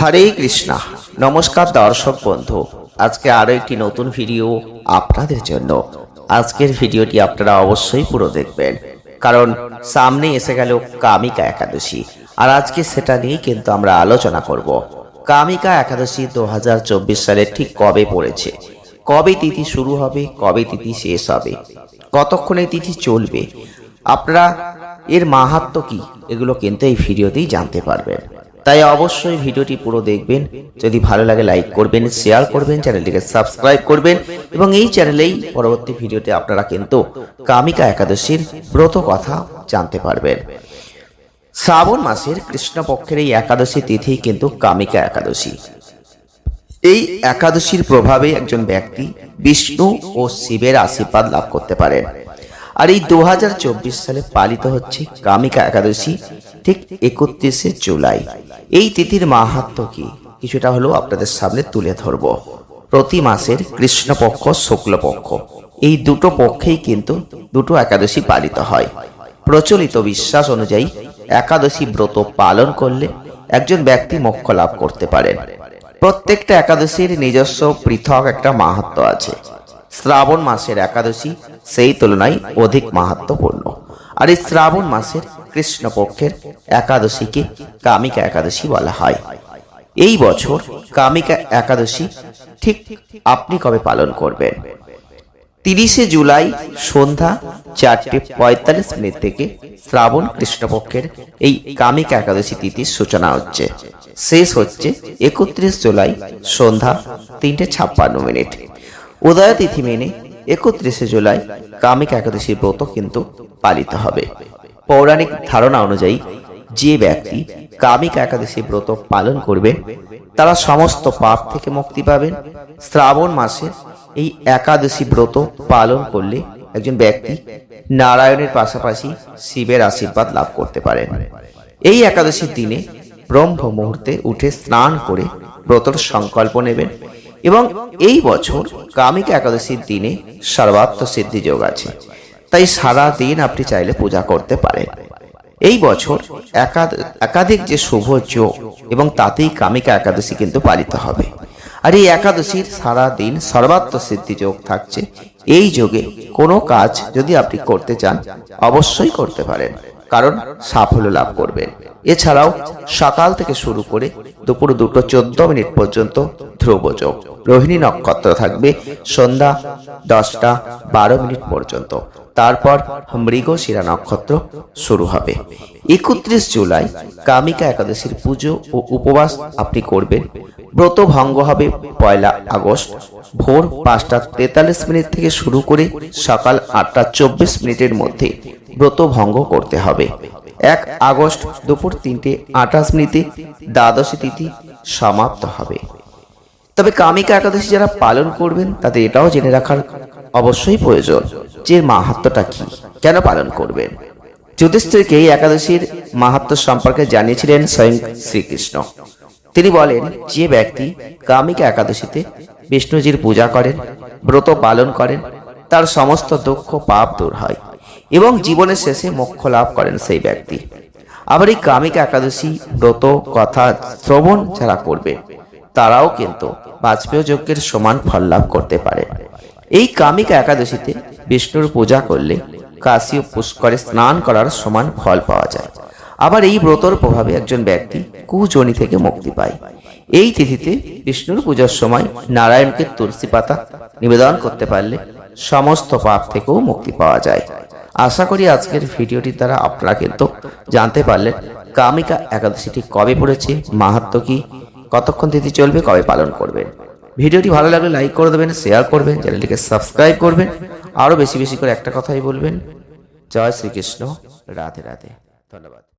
হরে কৃষ্ণা। নমস্কার দর্শক বন্ধু। আজকে আরও একটি নতুন ভিডিও আপনাদের জন্য। আজকের ভিডিওটি আপনারা অবশ্যই পুরো দেখবেন। কারণ সামনে এসে গেল কামিকা একাদশী। আর আজকে সেটা নিয়ে কিন্তু আমরা আলোচনা করব। কামিকা একাদশী দু হাজার চব্বিশ সালে ঠিক কবে পড়েছে? কবে তিথি শুরু হবে? কবে তিথি শেষ হবে? কতক্ষণে তিথি চলবে? আপনারা এর মাহাত্ম কি? এগুলো কিন্তু এই ভিডিওতেই জানতে পারবেন। তাই অবশ্যই ভিডিওটি পুরো দেখবেন। যদি ভালো লাগে লাইক করবেন শেয়ার করবেন চ্যানেলটিকে সাবস্ক্রাইব করবেন এবং এই চ্যানেলেই পরবর্তী ভিডিওতে আপনারা কিন্তু কামিকা একাদশীর ব্রত কথা জানতে পারবেন। শ্রাবণ মাসের কৃষ্ণপক্ষের এই একাদশী তিথি কিন্তু কামিকা একাদশী। এই একাদশীর প্রভাবে একজন ব্যক্তি বিষ্ণু ও শিবের আশীর্বাদ লাভ করতে পারেন। আর এই দু হাজার চব্বিশ সালে পালিত হচ্ছে কামিকা একাদশী, ঠিক একত্রিশে জুলাই। এই তিথির মাহাত্ম কি? কিছুটা হলেও আপনাদের সামনে তুলে ধরব। প্রতি মাসের কৃষ্ণপক্ষ, শুক্লপক্ষ। এই দুটো পক্ষেই কিন্তু দুটো একাদশী পালিত হয়। প্রচলিত বিশ্বাস অনুযায়ী একাদশী ব্রত পালন করলে একজন ব্যক্তি মোক্ষ লাভ করতে পারেন। প্রত্যেকটা একাদশীর নিজস্ব পৃথক একটা মাহাত্ম আছে। শ্রাবণ মাসের একাদশী, সেই তুলনায় অধিক মাহাত্মপূর্ণ। আর এই শ্রাবণ মাসের কৃষ্ণপক্ষের একাদশীকে কামিকা একাদশী বলা হয়। এই বছর কামিকা একাদশী ঠিক আপনি কবে পালন করবেন? তিরিশে জুলাই সন্ধ্যা চারটে পঁয়তাল্লিশ মিনিট থেকে শ্রাবণ কৃষ্ণপক্ষের এই কামিকা একাদশী তিথির সূচনা হচ্ছে। শেষ হচ্ছে একত্রিশ জুলাই সন্ধ্যা তিনটে ছাপ্পান্ন মিনিট। উদয় তিথি মেনে একত্রিশে জুলাই কামিক একাদশীর ব্রত কিন্তু পালিত হবে। পৌরাণিক ধারণা অনুযায়ী যে ব্যক্তি কামিক একাদশী ব্রত পালন করবে, তারা সমস্ত পাপ থেকে মুক্তি পাবেন। শ্রাবণ মাসে এই একাদশী ব্রত পালন করলে একজন ব্যক্তি নারায়ণের পাশাপাশি শিবের আশীর্বাদ লাভ করতে পারেন। এই একাদশীর দিনে ব্রহ্ম মুহূর্তে উঠে স্নান করে ব্রতর সংকল্প নেবেন। এবং এই বছর কামিকা একাদশীর দিনে সর্বাত্ম সিদ্ধি যোগ আছে। তাই সারা দিন আপনি চাইলে পূজা করতে পারেন। এই বছর একাধিক যে শুভ যোগ এবং তাতেই কামিকা একাদশী কিন্তু পালিত হবে। আর এই একাদশীর সারা দিন সর্বাত্ম সিদ্ধি যোগ থাকছে। এই যোগে কোনো কাজ যদি আপনি করতে চান, অবশ্যই করতে পারেন। কারণ সাফল্য লাভ করবে। এছাড়াও সকাল থেকে শুরু করে দুপুর দুটো চোদ্দ মিনিট পর্যন্ত ধ্রুবযোগ রোহিণী নক্ষত্র থাকবে সন্ধ্যা দশটা বারো মিনিট পর্যন্ত। তারপর মৃগশিরা নক্ষত্র শুরু হবে। একত্রিশ জুলাই কামিকা একাদশীর পুজো ও উপবাস আপনি করবেন। ব্রত ভঙ্গ হবে পয়লা আগস্ট। ভোর পাঁচটা তেতাল্লিশ মিনিট থেকে শুরু করে সকাল আটটা চব্বিশ মিনিটের মধ্যে ব্রত ভঙ্গ করতে হবে। এক আগস্ট দুপুর তিনটে আঠাশ মিনিটে দ্বাদশী তিথি সমাপ্ত হবে। তবে কামিকা একাদশী যারা পালন করবেন তাদের এটাও জেনে রাখার অবশ্যই প্রয়োজন। যে মাহাত্মটা কি? কেন পালন করবেন? যুধিষ্ঠিরকে এই একাদশীর মাহাত্ম সম্পর্কে জানিয়েছিলেন স্বয়ং শ্রীকৃষ্ণ। তিনি বলেন, যে ব্যক্তি কামিকা একাদশীতে বিষ্ণুজির পূজা করেন, ব্রত পালন করেন, তার সমস্ত দুঃখ, পাপ দূর হয় এবং জীবনের শেষে মোক্ষ লাভ করেন সেই ব্যক্তি। আবার এই কামিকা একাদশী, ব্রত, কথা, শ্রবণ যারা করবে, তারাও কিন্তু বাজপেয় যজ্ঞের সমান ফল লাভ করতে পারে। এই কামিকা একাদশীতে বিষ্ণুর পূজা করলে কাশী ও পুষ্করে স্নান করার সমান ফল পাওয়া যায়। আবার এই ব্রতর প্রভাবে একজন ব্যক্তি কুজনি থেকে মুক্তি পায়। এই তিথিতে বিষ্ণুর পূজার সময় নারায়ণকে তুলসী পাতা নিবেদন করতে পারলে সমস্ত পাপ থেকেও মুক্তি পাওয়া যায়। আশা করি আজকের ভিডিওটির দ্বারা আপনারা কিন্তু জানতে পারলেন কামিকা একাদশীটি কবে পড়েছে মাহাত্ম কি, কতক্ষণ তিথি চলবে, কবে পালন করবেন। ভিডিওটি ভালো লাগলে লাইক করে দেবেন শেয়ার করবেন চ্যানেলটিকে সাবস্ক্রাইব করবেন আরও বেশি বেশি করে একটা কথাই বলবেন। জয় শ্রীকৃষ্ণ, রাধে রাধে, ধন্যবাদ।